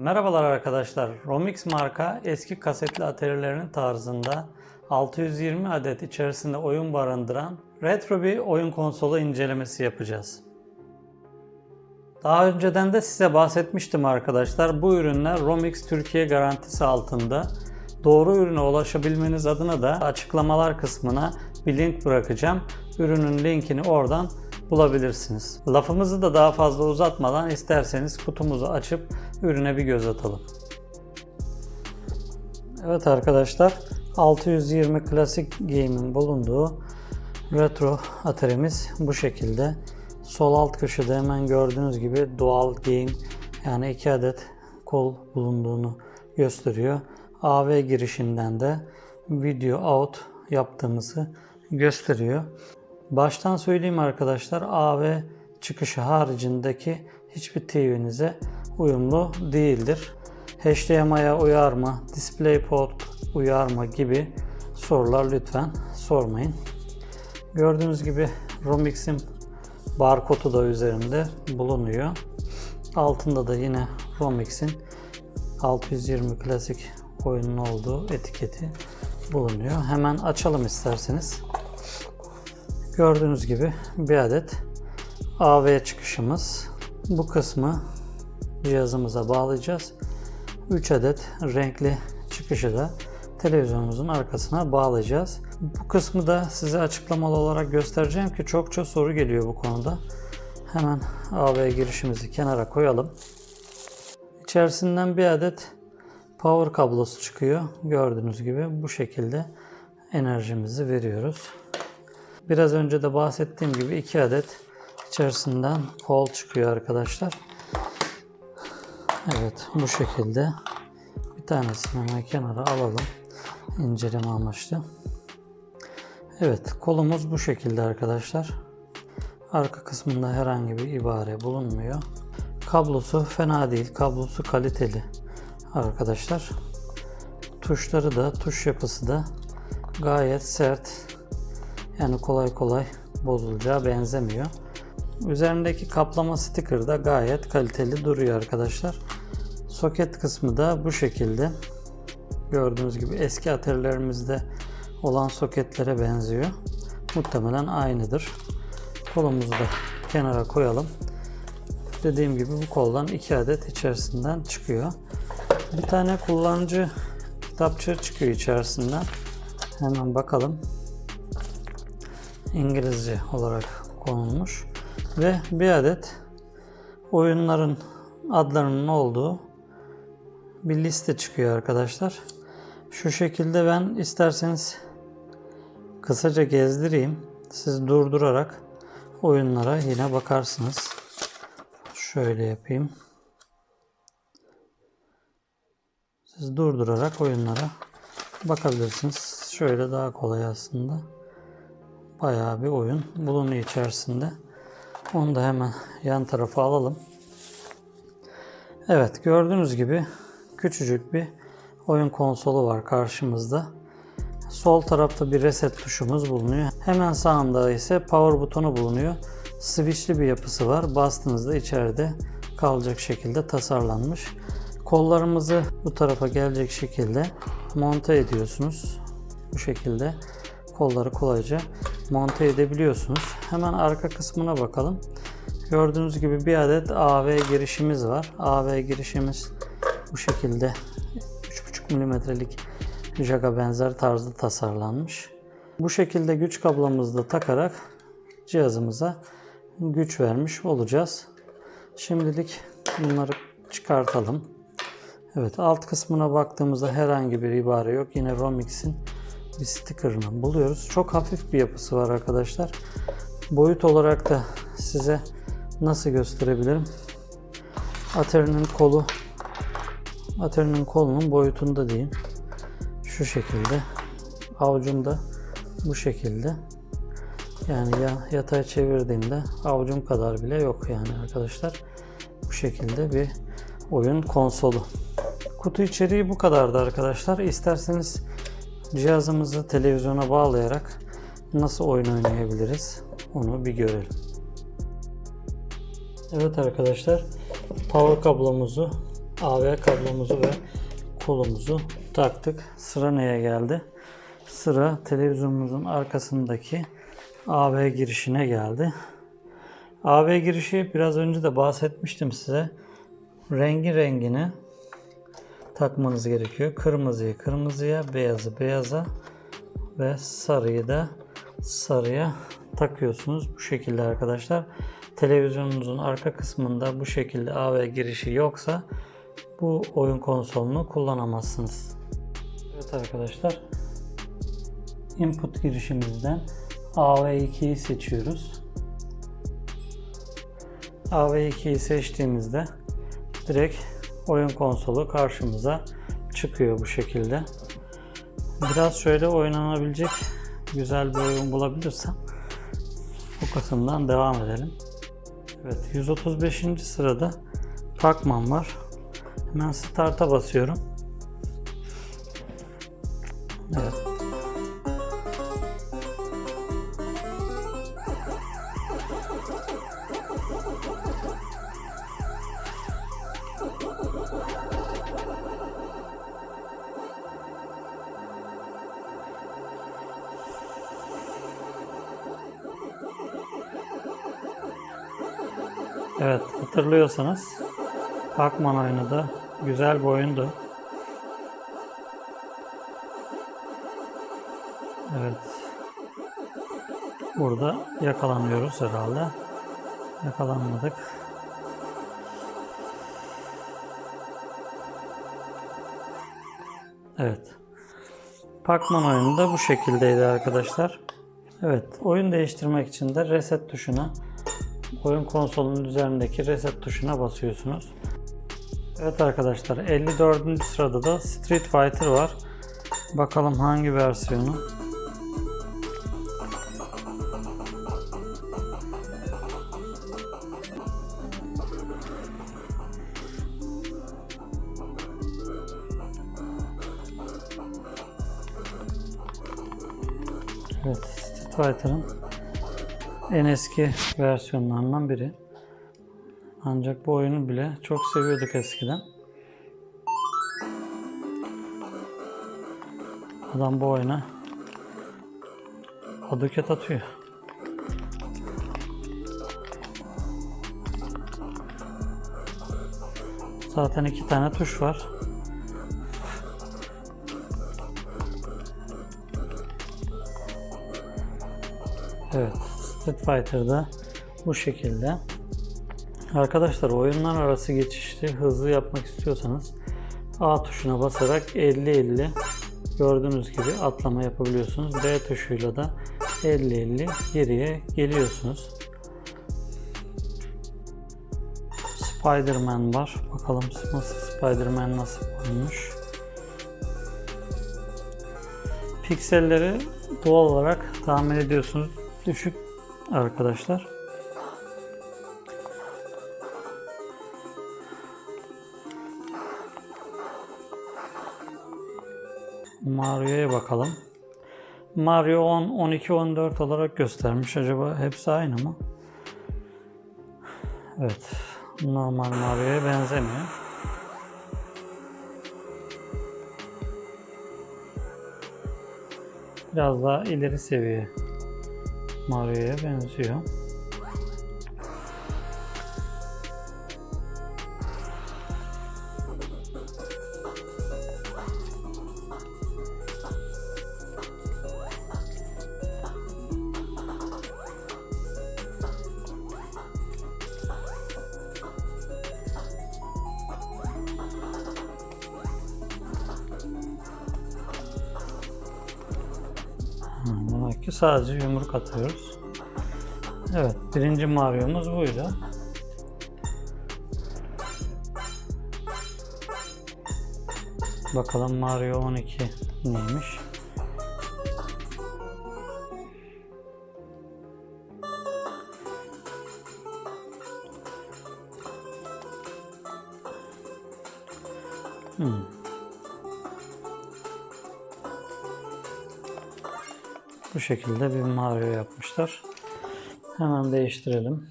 Merhabalar arkadaşlar. Romix marka eski kasetli atarilerin tarzında 620 adet içerisinde oyun barındıran retro bir oyun konsolu incelemesi yapacağız. Daha önceden de size bahsetmiştim arkadaşlar. Bu ürünler Romix Türkiye garantisi altında. Doğru ürüne ulaşabilmeniz adına da açıklamalar kısmına bir link bırakacağım. Ürünün linkini oradan bulabilirsiniz. Lafımızı da daha fazla uzatmadan isterseniz kutumuzu açıp ürüne bir göz atalım. Evet arkadaşlar 620 klasik game'in bulunduğu retro atarimiz bu şekilde. Sol alt köşede hemen gördüğünüz gibi dual game yani iki adet kol bulunduğunu gösteriyor. AV girişinden de video out yaptığımızı gösteriyor. Baştan söyleyeyim arkadaşlar AV çıkışı haricindeki hiçbir TV'nize uyumlu değildir. HDMI'ye uyar mı, DisplayPort uyar mı gibi sorular lütfen sormayın. Gördüğünüz gibi Romix'in barkodu da üzerinde bulunuyor. Altında da yine Romix'in 620 klasik oyunun olduğu etiketi bulunuyor. Hemen açalım isterseniz. Gördüğünüz gibi bir adet AV çıkışımız. Bu kısmı cihazımıza bağlayacağız. 3 adet renkli çıkışı da televizyonumuzun arkasına bağlayacağız. Bu kısmı da size açıklamalı olarak göstereceğim ki çokça soru geliyor bu konuda. Hemen AV girişimizi kenara koyalım. İçerisinden bir adet power kablosu çıkıyor. Gördüğünüz gibi bu şekilde enerjimizi veriyoruz. Biraz önce de bahsettiğim gibi iki adet içerisinden kol çıkıyor arkadaşlar. Evet bu şekilde bir tanesini hemen kenara alalım inceleme amaçlı. Evet kolumuz bu şekilde arkadaşlar. Arka kısmında herhangi bir ibare bulunmuyor. Kablosu fena değil. Kablosu kaliteli arkadaşlar. Tuşları da tuş yapısı da gayet sert. Yani kolay kolay bozulacağı benzemiyor. Üzerindeki kaplama sticker da gayet kaliteli duruyor arkadaşlar. Soket kısmı da bu şekilde. Gördüğünüz gibi eski atarilerimizde olan soketlere benziyor. Muhtemelen aynıdır. Kolumuzu da kenara koyalım. Dediğim gibi bu koldan iki adet içerisinden çıkıyor. Bir tane kullanıcı kitapçığı çıkıyor içerisinden. Hemen bakalım. İngilizce olarak konulmuş. Ve bir adet oyunların adlarının olduğu bir liste çıkıyor arkadaşlar. Şu şekilde ben isterseniz kısaca gezdireyim. Siz durdurarak oyunlara yine bakarsınız. Şöyle yapayım. Siz durdurarak oyunlara bakabilirsiniz. Şöyle daha kolay aslında. Bayağı bir oyun bulunuyor içerisinde. Onu da hemen yan tarafa alalım. Evet gördüğünüz gibi küçücük bir oyun konsolu var karşımızda. Sol tarafta bir reset tuşumuz bulunuyor. Hemen sağında ise power butonu bulunuyor. Switchli bir yapısı var. Bastığınızda içeride kalacak şekilde tasarlanmış. Kollarımızı bu tarafa gelecek şekilde monte ediyorsunuz. Bu şekilde kolları kolayca monte edebiliyorsunuz. Hemen arka kısmına bakalım. Gördüğünüz gibi bir adet AV girişimiz var. AV girişimiz bu şekilde 3,5 mm'lik jaga benzer tarzda tasarlanmış. Bu şekilde güç kablomuzu da takarak cihazımıza güç vermiş olacağız. Şimdilik bunları çıkartalım. Evet alt kısmına baktığımızda herhangi bir ibare yok. Yine Romix'in bir sticker'ını buluyoruz. Çok hafif bir yapısı var arkadaşlar. Boyut olarak da size nasıl gösterebilirim? Atari'nin kolu Atari'nin kolunun boyutunda diyeyim. Şu şekilde. Avucumda bu şekilde. Yani ya yatay çevirdiğimde avucum kadar bile yok yani arkadaşlar. Bu şekilde bir oyun konsolu. Kutu içeriği bu kadardı arkadaşlar. İsterseniz cihazımızı televizyona bağlayarak nasıl oyun oynayabiliriz onu bir görelim. Evet arkadaşlar power kablomuzu AV kablomuzu ve kolumuzu taktık. Sıra neye geldi? Sıra televizyonumuzun arkasındaki AV girişine geldi. AV girişi biraz önce de bahsetmiştim size. Rengi rengine takmanız gerekiyor. Kırmızıyı kırmızıya, beyazı beyaza ve sarıyı da sarıya takıyorsunuz. Bu şekilde arkadaşlar. Televizyonunuzun arka kısmında bu şekilde AV girişi yoksa bu oyun konsolunu kullanamazsınız. Evet arkadaşlar. Input girişimizden AV2'yi seçiyoruz. AV2'yi seçtiğimizde direkt oyun konsolu karşımıza çıkıyor bu şekilde. Biraz şöyle oynanabilecek güzel bir oyun bulabilirsem bu kısımdan devam edelim. Evet 135. sırada Pac-Man var. Hemen start'a basıyorum. Evet hatırlıyorsanız Pac-Man oyunu da güzel bir oyundu. Evet. Burada yakalanıyoruz herhalde. Yakalanmadık. Evet. Pac-Man oyunu da bu şekildeydi arkadaşlar. Evet, oyun değiştirmek için de reset tuşuna oyun konsolunun üzerindeki reset tuşuna basıyorsunuz. Evet arkadaşlar 54. sırada da Street Fighter var. Bakalım hangi versiyonu. Evet Street Fighter'ın en eski versiyonlarından biri. Ancak bu oyunu bile çok seviyorduk eskiden. Adam bu oyuna aduket atıyor. Zaten iki tane tuş var. Evet, Street Fighter'da bu şekilde. Arkadaşlar oyunlar arası geçişi hızlı yapmak istiyorsanız A tuşuna basarak 50-50 gördüğünüz gibi atlama yapabiliyorsunuz. B tuşuyla da 50-50 geriye geliyorsunuz. Spider-Man var. Bakalım nasıl Spider-Man nasıl olmuş. Pikselleri doğal olarak tahmin ediyorsunuz düşük arkadaşlar. Mario'ya bakalım. Mario 10, 12, 14 olarak göstermiş. Acaba hepsi aynı mı? Evet. Normal Mario'ya benzemiyor. Biraz daha ileri seviye Mario'ya benziyor. Sadece yumruk atıyoruz. Evet, birinci Mario'muz buydu. Bakalım Mario 12 neymiş? Hmm. Bu şekilde bir Mario yapmışlar. Hemen değiştirelim.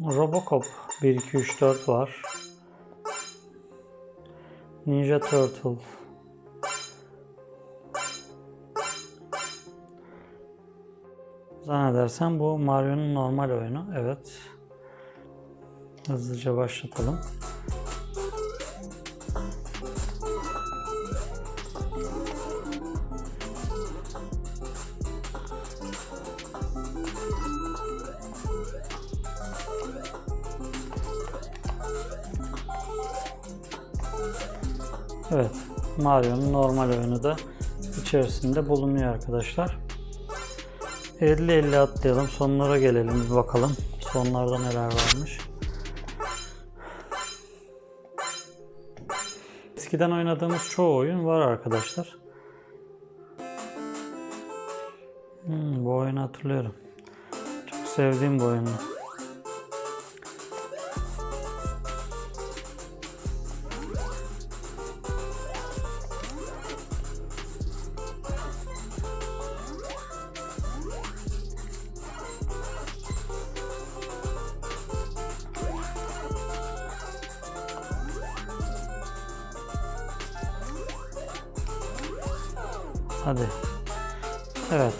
Robocop 1 2 3 4 var. Ninja Turtle. Zannedersem bu Mario'nun normal oyunu. Evet. Hızlıca başlatalım. Evet. Mario'nun normal oyunu da içerisinde bulunuyor arkadaşlar. 50-50 atlayalım. Sonlara gelelim bir bakalım. Sonlarda neler varmış. Eskiden oynadığımız çoğu oyun var arkadaşlar. Hmm, bu oyunu hatırlıyorum. Çok sevdiğim bu oyunu. Hadi. Evet.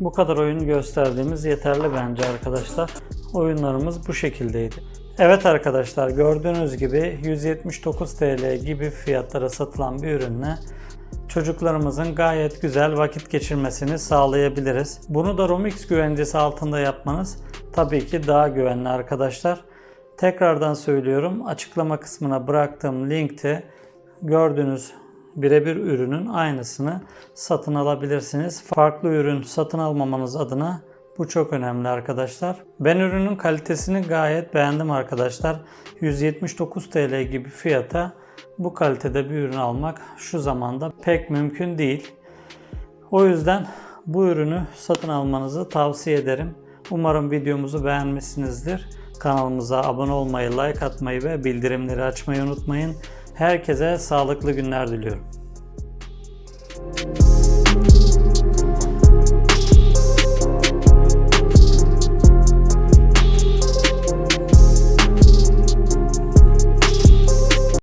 Bu kadar oyun gösterdiğimiz yeterli bence arkadaşlar. Oyunlarımız bu şekildeydi. Evet arkadaşlar gördüğünüz gibi 179 TL gibi fiyatlara satılan bir ürünle çocuklarımızın gayet güzel vakit geçirmesini sağlayabiliriz. Bunu da Romix güvencesi altında yapmanız tabii ki daha güvenli arkadaşlar. Tekrardan söylüyorum açıklama kısmına bıraktığım linkte gördüğünüz birebir ürünün aynısını satın alabilirsiniz. Farklı ürün satın almamanız adına bu çok önemli arkadaşlar. Ben ürünün kalitesini gayet beğendim arkadaşlar. 179 TL gibi fiyata bu kalitede bir ürün almak şu zamanda pek mümkün değil. O yüzden bu ürünü satın almanızı tavsiye ederim. Umarım videomuzu beğenmişsinizdir. Kanalımıza abone olmayı, like atmayı ve bildirimleri açmayı unutmayın. Herkese sağlıklı günler diliyorum.